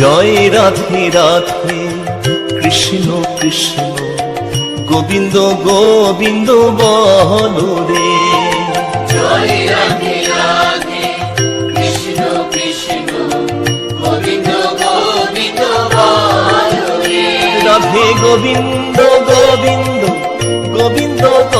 জয় রাধে রাধে কৃষ্ণ কৃষ্ণ গোবিন্দ গোবিন্দ বল রে জয় রাধে রাধে কৃষ্ণ কৃষ্ণ গোবিন্দ গোবিন্দ রাধে গোবিন্দ গোবিন্দ গোবিন্দ গোবিন্দ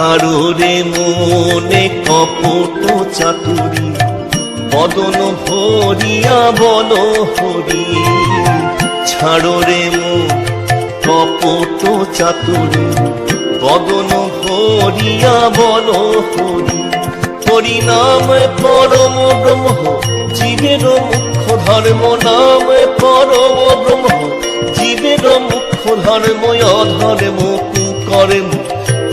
ছাড়ো রে মনে কপট চাতুরি, বদন ভরিয়া বল হরি। ছাড়ো রে মন কপট চাতুরি, বদন ভরিয়া বল হরি। নাম পরম ব্রহ্ম, জীবের মুখ্য ধর্ম নাম পরম ব্রহ্ম, জীবের মুখ্য ধর্ম অধর্ম কুকর্ম।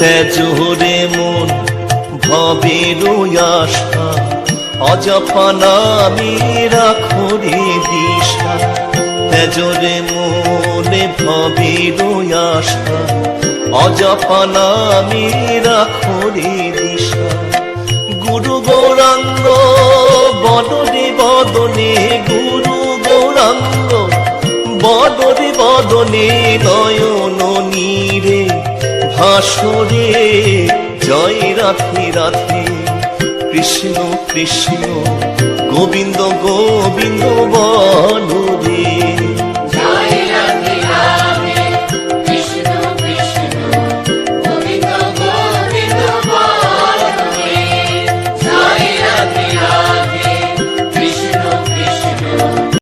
তেজরে মন ভবের আশা অজপা নামে রাখো দিশা। তেজরে মনে ভবের আশা অজপা নামে রাখো দিশা। গুরু গৌরাঙ্গ, বদনে বদনে, গুরু গৌরাঙ্গ, বদনে বদনে নয়ন নীরে ভাসরে জয় রাধে রাধে। কৃষ্ণ কৃষ্ণ গোবিন্দ গোবিন্দ বল।